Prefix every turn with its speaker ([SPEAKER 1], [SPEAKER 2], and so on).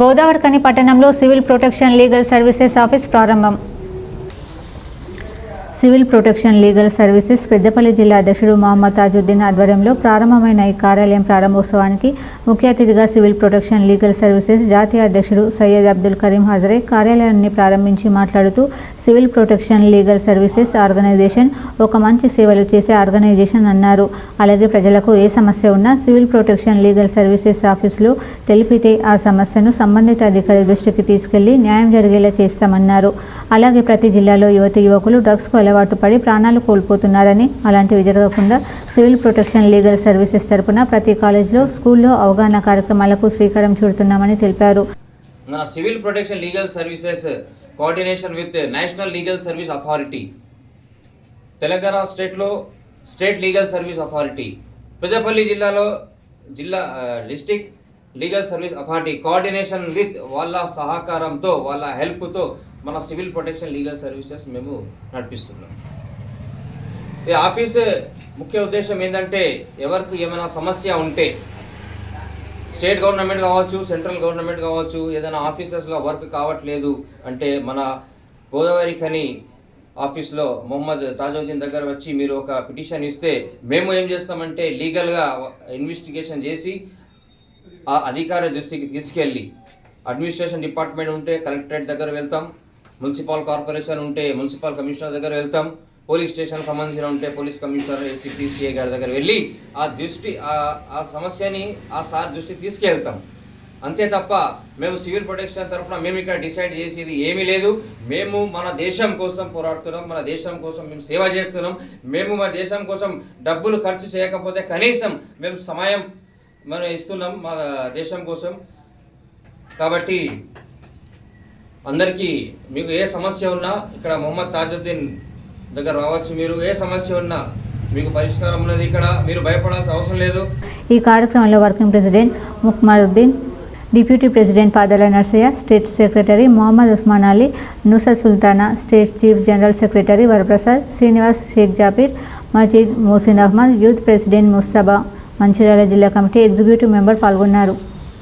[SPEAKER 1] గోదావరికని పట్టణంలో civil protection legal services office ప్రారంభం. Civil protection legal services Peddapalli జిల్లా అధ్యక్షుడు మహమ్మద్ తాజుద్దీన్ ఆధ్వర్యంలో ప్రారంభమైన ఈ కార్యాలయం ప్రారంభోత్సవానికి ముఖ్య అతిథిగా సివిల్ ప్రొటెక్షన్ లీగల్ సర్వీసెస్ జాతీయ అధ్యక్షుడు సయ్యద్ అబ్దుల్ కరీం హాజరై కార్యాలయాన్ని ప్రారంభించి మాట్లాడుతూ civil protection legal services organization ఒక మంచి సేవలు చేసే ఆర్గనైజేషన్ అన్నారు. అలాగే ప్రజలకు ఏ సమస్య ఉన్నా సివిల్ ప్రొటెక్షన్ లీగల్ సర్వీసెస్ ఆఫీసులో తెలిపితే ఆ సమస్యను సంబంధిత అధికారి దృష్టికి తీసుకెళ్ళి న్యాయం జరిగేలా చేస్తామన్నారు. అలాగే ప్రతి జిల్లాలో యువతి యువకులు డ్రగ్స్కు అలవాటు పడి ప్రాణాలు కోల్పోతున్నారని అలాంటివి జరగకుండా సివిల్ ప్రొటెక్షన్ లీగల్ సర్వీసెస్ తరపున ప్రతి కాలేజీలో స్కూల్లో అవగాహన కార్యక్రమాలకు శ్రీకారం చుడుతున్నామని తెలిపారు.
[SPEAKER 2] మన civil protection legal services coordination with national legal service authority. Telangana స్టేట్లో state legal service authority. Peddapalli జిల్లాలో జిల్లా district legal service authority coordination with వాళ్ళ సహకారంతో వాళ్ళ హెల్ప్తో మన సివిల్ ప్రొటెక్షన్ లీగల్ సర్వీసెస్ మేము నడిపిస్తున్నాం. ఈ ఆఫీస్ ముఖ్య ఉద్దేశం ఏంటంటే ఎవరికి ఏమైనా సమస్య ఉంటే స్టేట్ గవర్నమెంట్ కావచ్చు సెంట్రల్ గవర్నమెంట్ కావచ్చు ఏదైనా ఆఫీసెస్లో వర్క్ కావట్లేదు అంటే మన గోదావరి ఖని ఆఫీస్లో మొహమ్మద్ తాజుద్దీన్ దగ్గర వచ్చి మీరు ఒక పిటిషన్ ఇస్తే మేము ఏం చేస్తామంటే లీగల్గా ఇన్వెస్టిగేషన్ చేసి ఆ అధికార దృష్టికి తీసుకెళ్ళి అడ్మినిస్ట్రేషన్ డిపార్ట్మెంట్ ఉంటే కలెక్టరేట్ దగ్గర వెళ్తాం మున్సిపల్ కార్పొరేషన్ ఉంటే మున్సిపల్ కమిషనర్ దగ్గర వెళ్తాం పోలీస్ స్టేషన్ సంబంధించిన ఉంటే పోలీస్ కమిషనర్ ఏసీపీ గారి దగ్గర వెళ్ళి ఆ దృష్టి ఆ- ఆ సమస్యని ఆ సార్ దృష్టికి తీసుకెళ్తాం. అంతే తప్ప మేము సివిల్ ప్రొటెక్షన్ తరఫున మేము ఇక్కడ డిసైడ్ చేసేది ఏమీ లేదు. మేము మన దేశం కోసం పోరాడుతున్నాం మన దేశం కోసం మేము సేవ చేస్తున్నాం. మేము మన దేశం కోసం డబ్బులు ఖర్చు చేయకపోతే కనీసం మేము సమయం మనం ఇస్తున్నాం మా దేశం కోసం. కాబట్టి అందరికీ మీకు ఏ సమస్య ఉన్నా ఇక్కడ మొహమ్మద్ తాజుద్దీన్ దగ్గర రావచ్చు మీరు. ఏ సమస్య ఉన్నా మీకు పరిష్కారం ఉన్నది ఇక్కడ. మీరు భయపడాల్సిన అవసరం లేదు.
[SPEAKER 1] ఈ కార్యక్రమంలో working president Mukmaruddin deputy president Padala Narsaiah state secretary Mohammed Usman Ali Nusar Sultana state chief general secretary Varaprasad Srinivas Sheikh Jabir Majeed Mohsin Ahmed youth president Mustaba Mancherial జిల్లా కమిటీ ఎగ్జిక్యూటివ్ మెంబర్ పాల్గొన్నారు.